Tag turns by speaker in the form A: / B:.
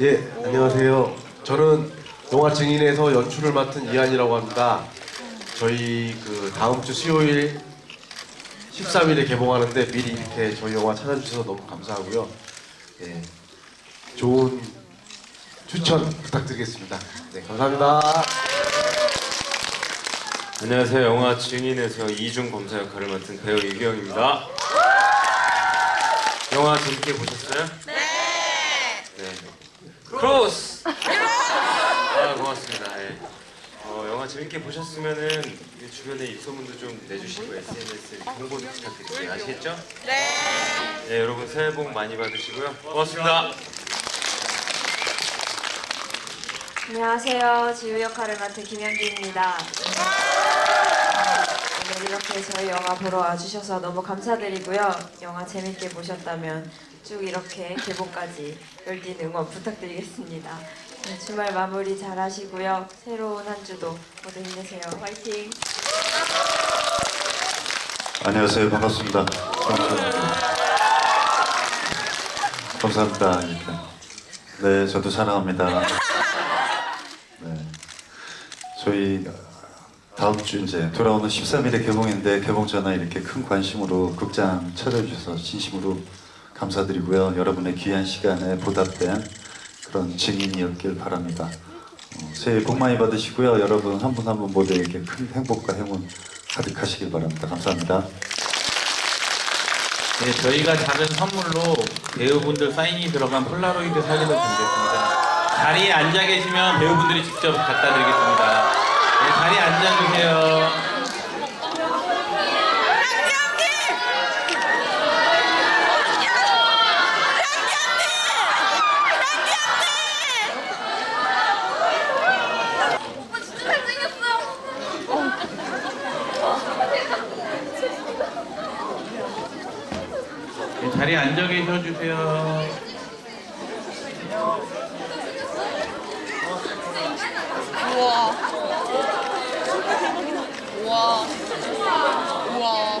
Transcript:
A: 예, 안녕하세요. 저는 영화 증인에서 연출을 맡은 이한이라고 합니다. 저희 그 다음 주 수요일 13일에 개봉하는데 미리 이렇게 저희 영화 찾아주셔서 너무 감사하고요. 예, 좋은 추천 부탁드리겠습니다. 네, 감사합니다.
B: 안녕하세요. 영화 증인에서 이중 검사 역할을 맡은 배우 이규영입니다. 영화 재밌게 보셨어요? 네. 네. 크로스. 아 고맙습니다. 예. 어, 영화 재밌게 보셨으면은 이 주변에 입소문도 좀 내주시고 SNS 홍보 부탁드릴게요. 아시겠죠? 네. 네 여러분 새해 복 많이 받으시고요. 고맙습니다.
C: 안녕하세요. 지우 역할을 맡은 김현기입니다. 오늘 이렇게 저희 영화 보러 와주셔서 너무 감사드리고요. 영화 재밌게 보셨다면 쭉 이렇게 개봉까지 열띤 응원 부탁드리겠습니다. 네, 주말 마무리 잘 하시고요. 새로운 한 주도 모두 힘내세요. 화이팅!
D: 안녕하세요. 반갑습니다. 감사합니다. 감사합니다. 네, 저도 사랑합니다. 네. 저희 다음 주 이제 돌아오는 13일에 개봉인데 개봉 전에 이렇게 큰 관심으로 극장 찾아주셔서 진심으로 감사드리고요. 여러분의 귀한 시간에 보답된 그런 증인이었길 바랍니다. 어, 새해 복 많이 받으시고요. 여러분 한 분 한 분 모두에게 큰 행복과 행운 가득하시길 바랍니다. 감사합니다.
E: 네, 저희가 작은 선물로 배우분들 사인이 들어간 폴라로이드 사진을 드리겠습니다. 자리에 앉아 계시면 배우분들이 직접 갖다 드리겠습니다. 앉아주세요. 네, 자리에 앉아 계셔 주세요.
F: 우와. 우와. 우와.